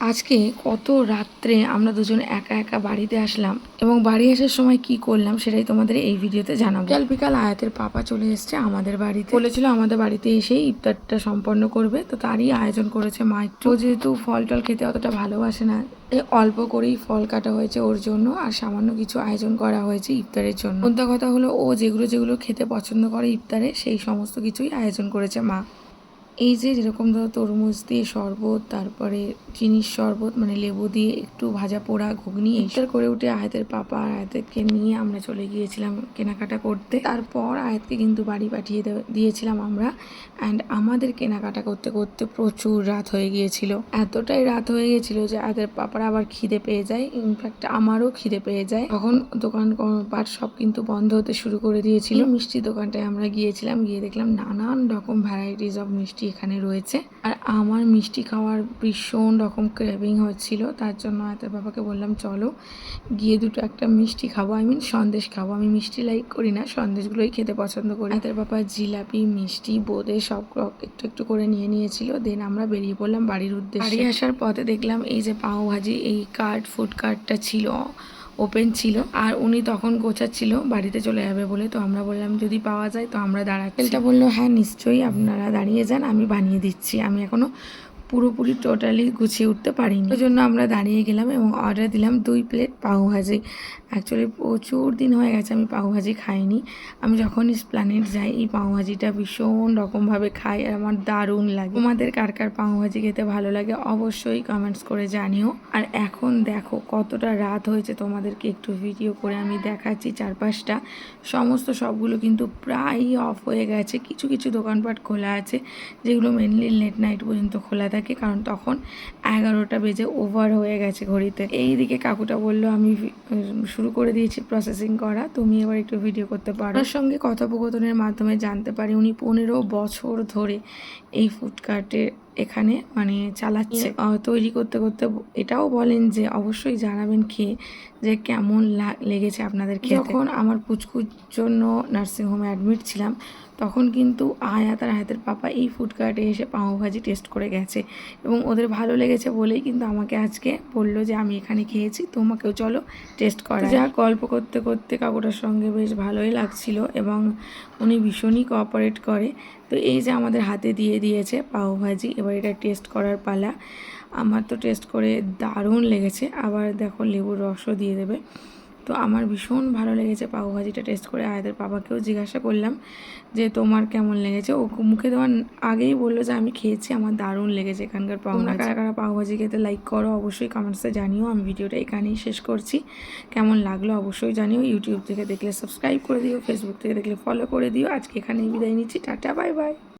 আজকে কত রাত্রে আমরা দুজন একা একা বাড়িতে আসলাম এবং বাড়ি আসার সময় কি করলাম সেটাই তোমাদের এই ভিডিওতে জানাব। বিকাল বিকাল আয়াতের পাপা চলে এসেছে আমাদের বাড়িতে। বলেছিল আমাদের বাড়িতে এসেই ইফতারটা সম্পন্ন করবে, তো তারই আয়োজন করেছে মা একটু। যেহেতু ফল টল খেতে অতটা ভালোবাসে না এই অল্প করেই ফল কাটা হয়েছে ওর জন্য আর সামান্য কিছু আয়োজন করা হয়েছে ইফতারের জন্য। মোদ্দা কথা হলো ও যেগুলো যেগুলো খেতে পছন্দ করে ইফতারে সেই সমস্ত কিছুই আয়োজন করেছে মা। এই যে যেরকম ধরো তরমুজ দিয়ে শরবত তারপরে চিনির শরবত মানে লেবু দিয়ে একটু ভাজা পোড়া ঘুগনি এইসব করে উঠে আয়াতের পাপা আর আয়াতকে নিয়ে আমরা চলে গিয়েছিলাম কেনাকাটা করতে। তারপর আয়াতকে কিন্তু বাড়ি পাঠিয়ে দিয়েছিলাম আমরা। অ্যান্ড আমাদের কেনাকাটা করতে করতে প্রচুর রাত হয়ে গিয়েছিল। এতটাই রাত হয়ে গিয়েছিল যে আয়াতের পাপার আবার খিদে পেয়ে যায়। ইনফ্যাক্ট আমারও খিদে পেয়ে যায়। তখন দোকান পাট সব কিন্তু বন্ধ হতে শুরু করে দিয়েছিল। মিষ্টি দোকানটায় আমরা গিয়েছিলাম গিয়ে দেখলাম নানান রকম ভ্যারাইটিস অফ মিষ্টি এখানে রয়েছে। আর আমার মিষ্টি খাওয়ার ভীষণ রকম ক্রেভিং হচ্ছিল, তার জন্য আয়তের বাবাকে বললাম, চলো গিয়ে দুটো একটা মিষ্টি খাব আই মিন সন্দেশ খাব। আমি মিষ্টি লাইক করি না, সন্দেশগুলোই খেতে পছন্দ করি। আয়তের বাবা জিলাপি, মিষ্টি, বোঁদে সব একটু একটু করে নিয়ে নিয়েছিল। দেন আমরা বেরিয়ে পড়লাম বাড়ির উদ্দেশ্যে। বাড়ি আসার পথে দেখলাম এই যে পাও ভাজি এই কার্ড ফুড কার্টটা ছিল। ওপেন ছিল। আর উনি তখন ছিল, বাড়িতে চলে যাবে বলে। তো আমরা বললাম, যদি পাওয়া যায় তো আমরা দাঁড়াচ্ছি। বলল হ্যাঁ নিশ্চয়ই আপনারা দাঁড়িয়ে যান, আমি বানিয়ে দিচ্ছি। আমি এখনও পুরোপুরি টোটালি গুছিয়ে উঠতে পারিনি। ওই জন্য আমরা দাঁড়িয়ে গেলাম এবং অর্ডার দিলাম দুই প্লেট পাও ভাজি। অ্যাকচুয়ালি প্রচুর দিন হয়ে গেছে আমি পাও ভাজি খাইনি। আমি যখনই স্প্ল্যানেট যাই, এই পাও ভাজিটা ভীষণ রকমভাবে খাই আর আমার দারুণ লাগে। তোমাদের কার কার পাও ভাজি খেতে ভালো লাগে অবশ্যই কমেন্টস করে জানিও। আর এখন দেখো কতটা রাত হয়েছে তোমাদেরকে একটু ভিডিও করে আমি দেখাচ্ছি চারপাশটা। সমস্ত সবগুলো কিন্তু প্রায়ই অফ হয়ে গেছে। কিছু কিছু দোকানপাট খোলা আছে, যেগুলো মেনলি লেট নাইট পর্যন্ত খোলা থাকে। কারণ তখন এগারোটা বেজে ওভার হয়ে গেছে ঘড়িতে। এই দিকে কাকুটা বলল, আমি শুরু করে দিয়েছি প্রসেসিং করা, তুমি এবার একটু ভিডিও করতে পারো। ওর সঙ্গে কথোপকথনের মাধ্যমে জানতে পারি, উনি পনেরো বছর ধরে এই ফুডকার্টে এখানে মানে চালাচ্ছে। তৈরি করতে করতে এটাও বলেন যে অবশ্যই জানাবেন খেয়ে যে কেমন লা- লেগেছে আপনাদের যখন আমার পুচকুর জন্য নার্সিংহোমে অ্যাডমিট ছিলাম তখন কিন্তু আয়াত আর আয়াতের পাপা এই ফুড কার্টে এসে পাও ভাজি টেস্ট করে গেছে। এবং ওদের ভালো লেগেছে বলেই কিন্তু আমাকে আজকে বলল যে আমি এখানে খেয়েছি তোমাকেও চলো টেস্ট করা যা গল্প করতে করতে কাকুটার সঙ্গে বেশ ভালোই লাগছিল এবং উনি ভীষণই কোঅপারেট করে। তো এই যে আমাদের হাতে দিয়ে দিয়েছে পাও ভাজি এবার এটা টেস্ট করার পালা। আমার তো টেস্ট করে দারুণ লেগেছে। আবার দেখো লেবুর রসও দিয়ে দেবে। তো আমার ভীষণ ভালো লেগেছে পাও ভাজিটা টেস্ট করে। আয়াদের বাবাকেও জিজ্ঞাসা করলাম যে তোমার কেমন লেগেছে? ও মুখে দেওয়ার আগেই বলল যে আমি খেয়েছি আমার দারুণ লেগেছে এখানকার পাও না কারা কারা পাও ভাজি খেতে লাইক করো অবশ্যই কমেন্টসে জানিও। আমি ভিডিওটা এখানেই শেষ করছি। কেমন লাগল অবশ্যই জানিও। ইউটিউব থেকে দেখলে সাবস্ক্রাইব করে দিও ফেসবুক থেকে দেখলে ফলো করে দিও। আজকে এখানেই বিদায় নিচ্ছি। Tata bye bye